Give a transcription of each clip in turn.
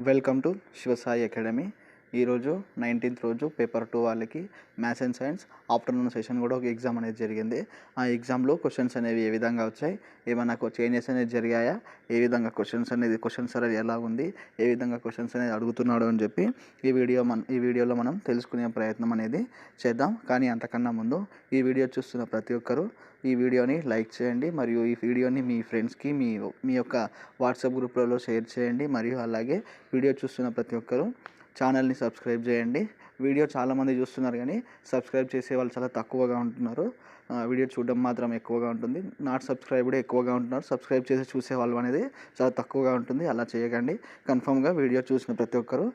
Welcome to Shivasai academy ఈరోజు nineteenth రోజు paper two వాళ్ళకి maths and science afternoon session కూడా ఒక ఎగ్జామ్ అనేది జరిగింది. ఆ ఎగ్జామ్లో క్వశ్చన్స్ అనేవి ఏ విధంగా వచ్చాయి? ఏమైనా చేంజెస్ అనేది జరిగాయా? ఏ విధంగా క్వశ్చన్స్ అనేది క్వశ్చన్స్ అనేది ఎలా ఉంది? ఏ విధంగా క్వశ్చన్స్ అనేది అడుగుతున్నాడు అని చెప్పి ఈ వీడియో మన ఈ వీడియోలో మనం తెలుసుకునే ప్రయత్నం అనేది చేద్దాం. కానీ అంతకన్నా ముందు ఈ వీడియో చూస్తున్న ప్రతి ఒక్కరూ ఈ వీడియోని లైక్ చేయండి మరియు ఈ వీడియోని మీ ఫ్రెండ్స్కి మీ మీ యొక్క వాట్సాప్ గ్రూప్లలో షేర్ చేయండి. మరియు అలాగే వీడియో చూస్తున్న ప్రతి ఒక్కరూ ఛానల్ని సబ్స్క్రైబ్ చేయండి. వీడియో చాలామంది చూస్తున్నారు కానీ సబ్స్క్రైబ్ చేసే వాళ్ళు చాలా తక్కువగా ఉంటున్నారు. వీడియో చూడడం మాత్రం ఎక్కువగా ఉంటుంది. నాట్ సబ్స్క్రైబ్డ్ ఎక్కువగా ఉంటున్నారు. సబ్స్క్రైబ్ చేసి చూసే వాళ్ళు అనేది చాలా తక్కువగా ఉంటుంది. అలా చేయకండి. కన్ఫామ్గా వీడియో చూసిన ప్రతి ఒక్కరూ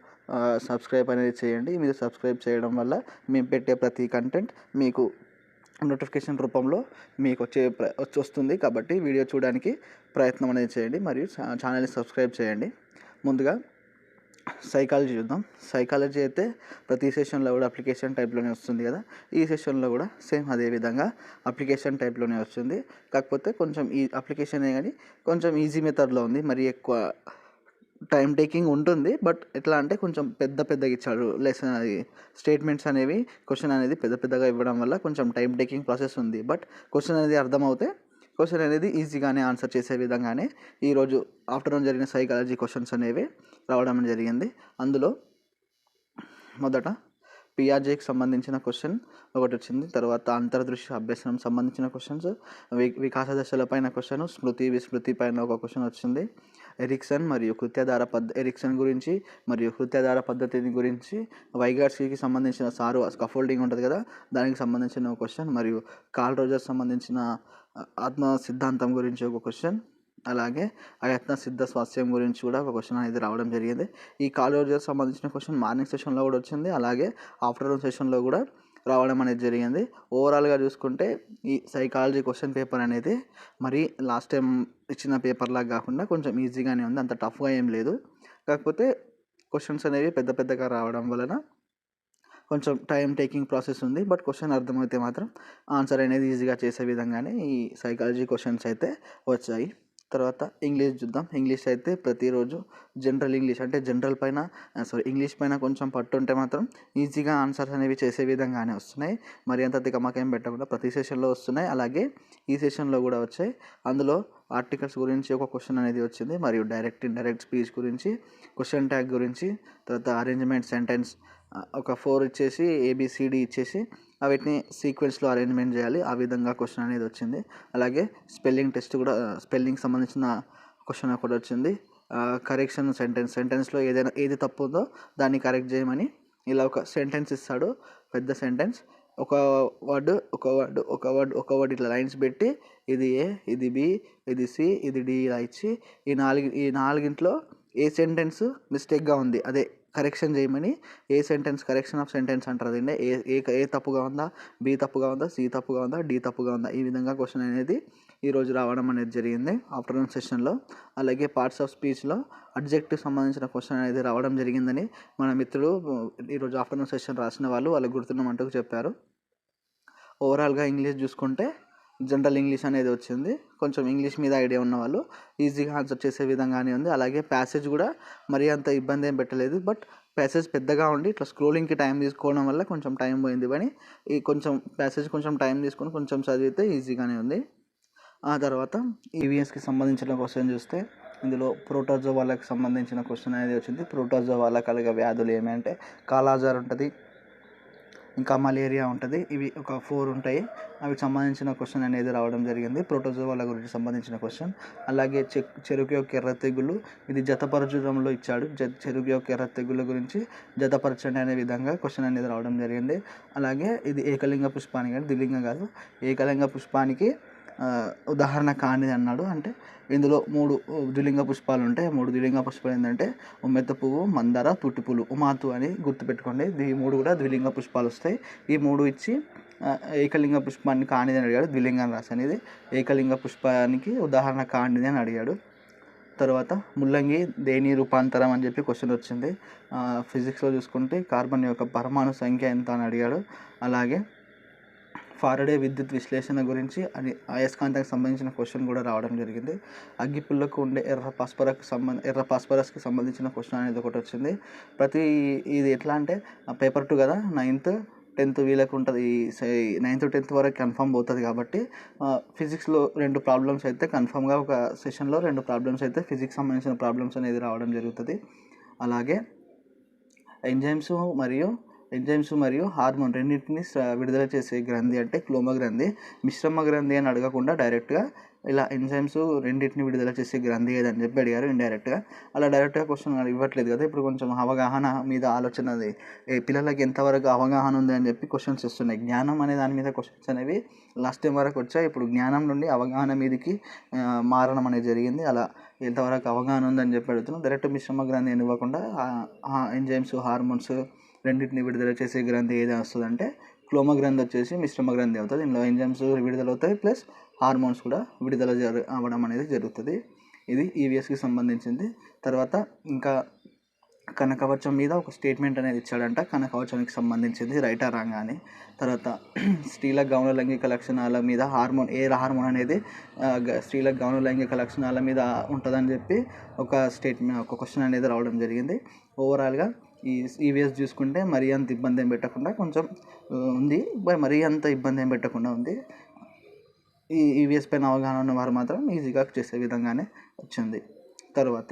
సబ్స్క్రైబ్ అనేది చేయండి. మీరు సబ్స్క్రైబ్ చేయడం వల్ల మేము పెట్టే ప్రతి కంటెంట్ మీకు నోటిఫికేషన్ రూపంలో మీకు వచ్చే ప్ర- వస్తుంది. కాబట్టి వీడియో చూడడానికి ప్రయత్నం అనేది చేయండి. మరియు ఛానల్ని సబ్స్క్రైబ్ చేయండి. ముందుగా సైకాలజీ చూద్దాం. సైకాలజీ అయితే ప్రతి సెషన్లో కూడా అప్లికేషన్ టైప్లోనే వస్తుంది కదా. ఈ సెషన్లో కూడా సేమ్ అదే విధంగా అప్లికేషన్ టైప్లోనే వస్తుంది. కాకపోతే కొంచెం ఈ అప్లికేషనే కానీ కొంచెం ఈజీ మెథడ్లో ఉంది. మరి ఎక్కువ టైం టేకింగ్ ఉంటుంది. బట్ ఎట్లా అంటే కొంచెం పెద్ద పెద్దగా ఇచ్చాడు లెసన్ అది స్టేట్మెంట్స్ అనేవి క్వశ్చన్ అనేది పెద్ద పెద్దగా ఇవ్వడం వల్ల కొంచెం టైం టేకింగ్ ప్రాసెస్ ఉంది. బట్ క్వశ్చన్ అనేది అర్థమవుతే క్వశ్చన్ అనేది ఈజీగానే ఆన్సర్ చేసే విధంగానే ఈరోజు ఆఫ్టర్నూన్ జరిగిన సైకాలజీ క్వశ్చన్స్ అనేవి రావడం జరిగింది. అందులో మొదట పిఆర్జేకి సంబంధించిన క్వశ్చన్ ఒకటి వచ్చింది. తర్వాత అంతర్దృష్టి అభ్యసనం సంబంధించిన క్వశ్చన్స్ వి వికాస దశల పైన క్వశ్చన్ స్మృతి విస్మృతి పైన ఒక క్వశ్చన్ వచ్చింది. ఎరిక్సన్ మరియు కృత్యాధార పద్ధ ఎరిక్సన్ గురించి మరియు కృత్యాధార పద్ధతిని గురించి వైగాట్స్కి సంబంధించిన సారు స్కఫోల్డింగ్ ఉంటుంది కదా దానికి సంబంధించిన ఒక క్వశ్చన్ మరియు కాల్ రోజర్స్ సంబంధించిన ఆత్మ సిద్ధాంతం గురించి ఒక క్వశ్చన్ అలాగే అయత్న సిద్ధ స్వాస్థ్యం గురించి కూడా ఒక క్వశ్చన్ అనేది రావడం జరిగింది. ఈ కాలేజీకి సంబంధించిన క్వశ్చన్ మార్నింగ్ సెషన్లో కూడా వచ్చింది అలాగే ఆఫ్టర్నూన్ సెషన్లో కూడా రావడం అనేది జరిగింది. ఓవరాల్గా చూసుకుంటే ఈ సైకాలజీ క్వశ్చన్ పేపర్ అనేది మరి లాస్ట్ టైం ఇచ్చిన పేపర్లా కాకుండా కొంచెం ఈజీగానే ఉంది అంత టఫ్గా ఏం లేదు. కాకపోతే క్వశ్చన్స్ అనేవి పెద్ద పెద్దగా రావడం వలన కొంచెం టైం టేకింగ్ ప్రాసెస్ ఉంది బట్ క్వశ్చన్ అర్థమైతే మాత్రం ఆన్సర్ అనేది ఈజీగా చేసే విధంగానే ఈ సైకాలజీ క్వశ్చన్స్ అయితే వచ్చాయి. తర్వాత ఇంగ్లీష్ చూద్దాం. ఇంగ్లీష్ అయితే ప్రతిరోజు జనరల్ ఇంగ్లీష్ అంటే జనరల్ పైన సారీ ఇంగ్లీష్ పైన కొంచెం పట్టు ఉంటే మాత్రం ఈజీగా ఆన్సర్స్ అనేవి చేసే విధంగానే వస్తున్నాయి. మరి అంత తికమకేం పెట్టకుండా ప్రతి సెషన్లో వస్తున్నాయి. అలాగే ఈ సెషన్లో కూడా వచ్చాయి. అందులో ఆర్టికల్స్ గురించి ఒక క్వశ్చన్ అనేది వచ్చింది. మరియు డైరెక్ట్ ఇండైరెక్ట్ స్పీచ్ గురించి క్వశ్చన్ ట్యాగ్ గురించి తర్వాత అరేంజ్మెంట్ సెంటెన్స్ ఒక ఫోర్ ఇచ్చేసి ఏబిసిడి ఇచ్చేసి వీటిని సీక్వెన్స్లో అరేంజ్మెంట్ చేయాలి. ఆ విధంగా క్వశ్చన్ అనేది వచ్చింది. అలాగే స్పెల్లింగ్ టెస్ట్ కూడా స్పెల్లింగ్ సంబంధించిన క్వశ్చన్ ఒకటి వచ్చింది. Correction sentence. సెంటెన్స్లో ఏదైనా ఏది తప్పు ఉందో దాన్ని కరెక్ట్ చేయమని ఇలా ఒక సెంటెన్స్ ఇస్తాడు. పెద్ద సెంటెన్స్. ఒక వర్డ్ ఒక వర్డ్ ఒక వర్డ్ ఒక వర్డ్ ఇట్లా లైన్స్ పెట్టి ఇది ఏ ఇది బి ఇది సి ఇది డి ఇలా ఇచ్చి ఈ నాలుగు ఈ నాలుగింట్లో ఏ సెంటెన్స్ మిస్టేక్గా ఉంది. అదే కరెక్షన్ చేయమని ఏ సెంటెన్స్ కరెక్షన్ ఆఫ్ సెంటెన్స్ అంటారు అదండి ఏ ఏ ఏ తప్పుగా ఉందా? బి తప్పుగా ఉందా? సి తప్పుగా ఉందా? డి తప్పుగా ఉందా? ఈ విధంగా క్వశ్చన్ అనేది ఈరోజు రావడం అనేది జరిగింది. ఆఫ్టర్నూన్ సెషన్లో అలాగే పార్ట్స్ ఆఫ్ స్పీచ్లో అడ్జెక్టివ్ సంబంధించిన క్వశ్చన్ అనేది రావడం జరిగిందని మన మిత్రులు ఈరోజు ఆఫ్టర్నూన్ సెషన్ రాసిన వాళ్ళు వాళ్ళకి గుర్తున్నమంటూ చెప్పారు. ఓవరాల్గా ఇంగ్లీష్ చూసుకుంటే జనరల్ ఇంగ్లీష్ అనేది వచ్చింది. కొంచెం ఇంగ్లీష్ మీద ఐడియా ఉన్న వాళ్ళు ఈజీగా ఆన్సర్ చేసే విధంగానే ఉంది. అలాగే ప్యాసేజ్ కూడా మరీ అంత ఇబ్బంది ఏం పెట్టలేదు. బట్ ప్యాసేజ్ పెద్దగా ఉండి ఇట్లా స్క్రోలింగ్కి టైం తీసుకోవడం వల్ల కొంచెం టైం పోయింది. కానీ ఈ కొంచెం ప్యాసేజ్ కొంచెం టైం తీసుకొని కొంచెం చదివితే ఈజీగానే ఉంది. ఆ తర్వాత ఈవీఎస్కి సంబంధించిన క్వశ్చన్ చూస్తే ఇందులో ప్రోటోజో వాళ్ళకి సంబంధించిన క్వశ్చన్ అనేది వచ్చింది. ప్రోటోజో వాళ్ళ కలిగే వ్యాధులు ఏమంటే కాలాజార్ ఉంటుంది ఇంకా మలేరియా ఉంటుంది. ఇవి ఒక ఫోర్ ఉంటాయి. అవి సంబంధించిన క్వశ్చన్ అనేది రావడం జరిగింది. ప్రోటోజోవాల గురించి సంబంధించిన క్వశ్చన్. అలాగే చె చెరుకు యొక్క ఎర్ర తెగులు. ఇది జతపరచడంలో ఇచ్చాడు. జ చెరుకు యొక్క ఎర్ర తెగుల గురించి జతపరచండి అనే విధంగా క్వశ్చన్ అనేది రావడం జరిగింది. అలాగే ఇది ఏకలింగ పుష్పానికి కానీ ద్విలింగం కాదు. ఏకలింగ పుష్పానికి ఉదాహరణ కానిది అన్నాడు. అంటే ఇందులో మూడు ద్విలింగ పుష్పాలు ఉంటాయి. మూడు ద్విలింగ పుష్పాలు ఏంటంటే ఉమ్మెత్త పువ్వు మందార తుట్టి ఉమాతు అని గుర్తుపెట్టుకోండి. ఈ మూడు కూడా ద్విలింగ పుష్పాలు వస్తాయి. ఈ మూడు ఇచ్చి ఏకలింగ పుష్పాన్ని కానిది అని అడిగాడు. ద్విలింగం రాసనేది. ఏకలింగ పుష్పానికి ఉదాహరణ కానిది అని అడిగాడు. తర్వాత ముల్లంగి దేని రూపాంతరం అని చెప్పి క్వశ్చన్ వచ్చింది. ఫిజిక్స్లో చూసుకుంటే కార్బన్ యొక్క పరమాణు సంఖ్య ఎంత అని అడిగాడు. అలాగే ఫారడే విద్యుత్ విశ్లేషణ గురించి అని అయస్కాంతానికి సంబంధించిన క్వశ్చన్ కూడా రావడం జరిగింది. అగ్గిపుల్లకు ఉండే ఎర్ర పాస్పరస్కి సంబంధ ఎర్ర పాస్పరస్కి సంబంధించిన క్వశ్చన్ అనేది ఒకటి వచ్చింది. ప్రతి ఇది ఎట్లా అంటే పేపర్ టూ కదా నైన్త్ టెన్త్ వీళ్ళకి ఉంటుంది నైన్త్ టెన్త్ వరకు కన్ఫామ్ పోతుంది కాబట్టి ఫిజిక్స్లో రెండు ప్రాబ్లమ్స్ అయితే కన్ఫామ్గా ఒక సెషన్లో రెండు ప్రాబ్లమ్స్ అయితే ఫిజిక్స్ సంబంధించిన ప్రాబ్లమ్స్ అనేది రావడం జరుగుతుంది. అలాగే ఎంజైమ్స్ మరియు ఎంజైమ్స్ మరియు హార్మోన్ రెండింటిని విడుదల చేసే గ్రంథి అంటే క్లోమ గ్రంథి. మిశ్రమ గ్రంథి అని అడగకుండా డైరెక్ట్గా ఇలా ఎంజైమ్స్ రెండింటిని విడుదల చేసే గ్రంథి ఏదని చెప్పి అడిగారు ఇండైరెక్ట్గా అలా డైరెక్ట్గా క్వశ్చన్ ఇవ్వట్లేదు కదా ఇప్పుడు కొంచెం అవగాహన మీద ఆలోచన అది. ఏ పిల్లలకి ఎంతవరకు అవగాహన ఉంది అని చెప్పి క్వశ్చన్స్ వస్తున్నాయి. జ్ఞానం అనే దాని మీద క్వశ్చన్స్ అనేవి లాస్ట్ టైం వరకు వచ్చాయి. ఇప్పుడు జ్ఞానం నుండి అవగాహన మీదకి మారడం అనేది జరిగింది. అలా ఎంతవరకు అవగాహన ఉందని చెప్పి అడుగుతున్నాం. డైరెక్ట్ మిశ్రమ గ్రంథి అని ఇవ్వకుండా ఎంజైమ్స్ హార్మోన్స్ రెండింటిని విడుదల చేసే గ్రంథి ఏది వస్తుందంటే క్లోమ గ్రంథి వచ్చేసి మిశ్రమ గ్రంథి అవుతుంది. ఇందులో ఎంజైమ్స్ విడుదల అవుతాయి ప్లస్ హార్మోన్స్ కూడా విడుదల జరు అవ్వడం అనేది జరుగుతుంది. ఇది ఈవీఎస్కి సంబంధించింది. తర్వాత ఇంకా కనకవచం మీద ఒక స్టేట్మెంట్ అనేది ఇచ్చాడంట. కనకవచానికి సంబంధించింది రైటా రాంగా అని తర్వాత స్త్రీల గౌన లైంగిక లక్షణాల మీద హార్మోన్ ఏ హార్మోన్ అనేది స్త్రీల గౌన లైంగిక లక్షణాల మీద ఉంటుందని చెప్పి ఒక స్టేట్మెంట్ ఒక క్వశ్చన్ అనేది రావడం జరిగింది. ఓవరాల్గా ఈ ఈవీఎస్ చూసుకుంటే మరీ అంత ఇబ్బంది ఏం పెట్టకుండా కొంచెం ఉంది. మరీ అంత ఇబ్బంది ఏం పెట్టకుండా ఉంది. ఈ ఈవీఎస్ పైన అవగాహన ఉన్న వారు మాత్రం ఈజీగా చేసే విధంగానే వచ్చింది. తర్వాత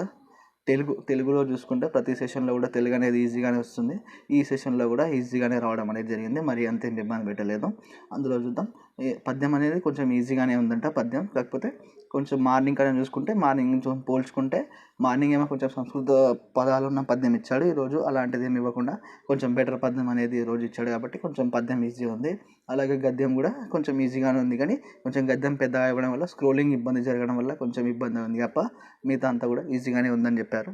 తెలుగు తెలుగులో చూసుకుంటే ప్రతి సెషన్లో కూడా తెలుగు అనేది ఈజీగానే వస్తుంది. ఈ సెషన్లో కూడా ఈజీగానే రావడం అనేది జరిగింది. మరి అంత ఇబ్బంది పెట్టలేదు. అందులో చూద్దాం. ఈ పద్యం అనేది కొంచెం ఈజీగానే ఉందంట పద్యం. కాకపోతే కొంచెం మార్నింగ్ కన్నా చూసుకుంటే మార్నింగ్ కొంచెం పోల్చుకుంటే మార్నింగ్ ఏమో కొంచెం సంస్కృత పదాలు ఉన్న పద్యం ఇచ్చాడు ఈరోజు. అలాంటిది ఏమి ఇవ్వకుండా కొంచెం బెటర్ పద్యం అనేది ఈరోజు రోజు ఇచ్చాడు కాబట్టి కొంచెం పద్యం ఈజీ ఉంది. అలాగే గద్యం కూడా కొంచెం ఈజీగానే ఉంది కానీ కొంచెం గద్యం పెద్దగా ఇవ్వడం వల్ల స్క్రోలింగ్ ఇబ్బంది జరగడం వల్ల కొంచెం ఇబ్బంది ఉంది. తప్ప మిగతా అంతా కూడా ఈజీగానే ఉందని చెప్పారు.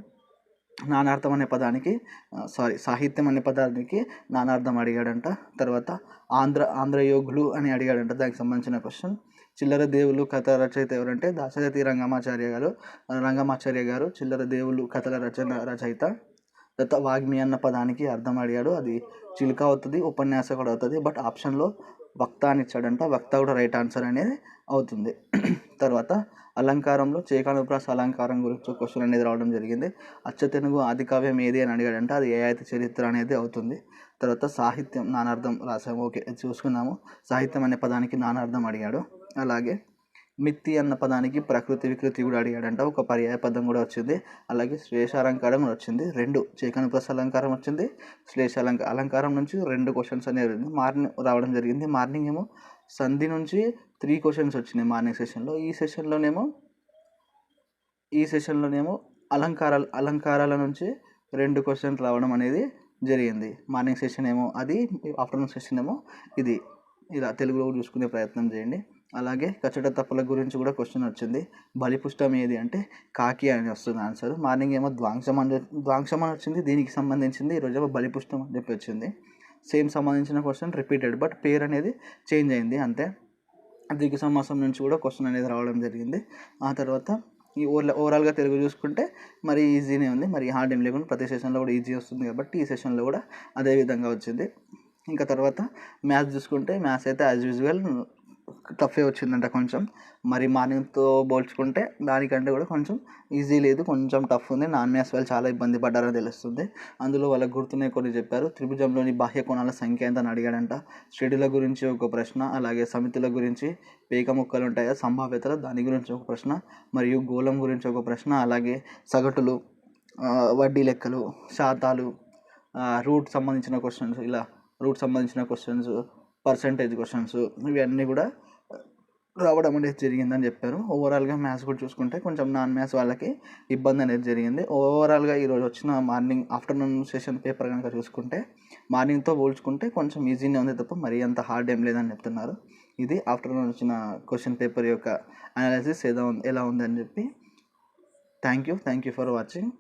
నానార్థం అనే పదానికి సారీ సాహిత్యం అనే పదానికి నానార్థం అడిగాడంట. తర్వాత ఆంధ్ర ఆంధ్రయోగులు అని అడిగాడంట. దానికి సంబంధించిన క్వశ్చన్ చిల్లర దేవులు కథ రచయిత ఎవరంటే దాశరథి రంగమాచార్య గారు. రంగమాచార్య గారు చిల్లర దేవులు కథల రచన రచయిత. తర్వాత వాగ్మి అన్న పదానికి అర్థం అడిగాడు. అది చిలుక అవుతుంది ఉపన్యాస కూడా అవుతుంది. బట్ ఆప్షన్లో వక్త అని ఇచ్చాడంట వక్త కూడా రైట్ ఆన్సర్ అనేది అవుతుంది. తర్వాత అలంకారంలో చేకానుప్రాస అలంకారం గురించి క్వశ్చన్ అనేది రావడం జరిగింది. అచ్చ తెలుగు ఆది కావ్యం ఏది అని అడిగాడంటే అది ఏ అయితే చరిత్ర అనేది అవుతుంది. తర్వాత సాహిత్యం నానార్థం రాసాము ఓకే చూసుకున్నాము సాహిత్యం అనే పదానికి నానార్థం అడిగాడు. అలాగే మిత్తి అన్న పదానికి ప్రకృతి వికృతి కూడా అడిగాడంట. ఒక పర్యాయ పదం కూడా వచ్చింది. అలాగే శ్లేషాలంకారం కూడా వచ్చింది. రెండు చేకనుప్రస అలంకారం వచ్చింది. శ్లేష అలంక అలంకారం నుంచి రెండు క్వశ్చన్స్ అనేవి మార్నింగ్ రావడం జరిగింది. మార్నింగ్ ఏమో సంధి నుంచి త్రీ క్వశ్చన్స్ వచ్చినాయి మార్నింగ్ సెషన్లో ఈ సెషన్లోనేమో ఈ సెషన్లోనేమో అలంకారాలు అలంకారాల నుంచి రెండు క్వశ్చన్స్ రావడం అనేది జరిగింది. మార్నింగ్ సెషన్ ఏమో అది ఆఫ్టర్నూన్ సెషన్ ఏమో ఇది. ఇలా తెలుగులో చూసుకునే ప్రయత్నం చేయండి. అలాగే కచ్చట తప్పుల గురించి కూడా క్వశ్చన్ వచ్చింది. బలిపుష్టం ఏది అంటే కాకి అని వస్తుంది ఆన్సర్ మార్నింగ్ ఏమో ద్వాంశం అని ద్వాంశం అని వచ్చింది. దీనికి సంబంధించింది ఈరోజు బలిపుష్టం అని చెప్పి వచ్చింది. సేమ్ సంబంధించిన క్వశ్చన్ రిపీటెడ్ బట్ పేరు అనేది చేంజ్ అయింది అంతే. దిగు సమాసం నుంచి కూడా క్వశ్చన్ అనేది రావడం జరిగింది. ఆ తర్వాత ఈ ఓవర్ ఓవరాల్గా తెలుగు చూసుకుంటే మరి ఈజీనే ఉంది. మరి హార్డ్ ఏం లేకుండా ప్రతి సెషన్లో కూడా ఈజీ వస్తుంది కాబట్టి ఈ సెషన్లో కూడా అదే విధంగా వచ్చింది. ఇంకా తర్వాత మ్యాథ్స్ చూసుకుంటే మ్యాథ్స్ అయితే యాజ్ యూజువల్ టఫే వచ్చిందంట కొంచెం. మరి మార్నింగ్తో పోల్చుకుంటే దానికంటే కూడా కొంచెం ఈజీ లేదు కొంచెం టఫ్ ఉంది. నాన్ మ్యాథ్స్ వాళ్ళు చాలా ఇబ్బంది పడ్డారని తెలుస్తుంది. అందులో వాళ్ళకి గుర్తున్నాయి కొన్ని చెప్పారు. త్రిభుజంలోని బాహ్య కోణాల సంఖ్య ఎంత అని అడిగాడంట. షెడ్యూల గురించి ఒక ప్రశ్న అలాగే సమితుల గురించి పేక ముక్కలు ఉంటాయా? సంభావ్యతలు దాని గురించి ఒక ప్రశ్న మరియు గోళం గురించి ఒక ప్రశ్న అలాగే సగటులు వడ్డీ లెక్కలు శాతాలు రూట్ సంబంధించిన క్వశ్చన్స్ ఇలా రూట్ సంబంధించిన క్వశ్చన్స్ పర్సంటేజ్ క్వశ్చన్స్ ఇవన్నీ కూడా రావడం అనేది జరిగిందని చెప్పారు. ఓవరాల్గా మ్యాథ్స్ కూడా చూసుకుంటే కొంచెం నాన్ మ్యాథ్స్ వాళ్ళకి ఇబ్బంది అనేది జరిగింది. ఓవరాల్గా ఈరోజు వచ్చిన మార్నింగ్ ఆఫ్టర్నూన్ సెషన్ పేపర్ కనుక చూసుకుంటే మార్నింగ్తో పోల్చుకుంటే కొంచెం ఈజీనే ఉంది తప్ప మరీ అంత హార్డ్ ఏం లేదని చెప్తున్నారు. ఇది ఆఫ్టర్నూన్ వచ్చిన క్వశ్చన్ పేపర్ యొక్క అనాలిసిస్ ఏదో ఉంది ఎలా ఉందని చెప్పి. Thank you thank you for watching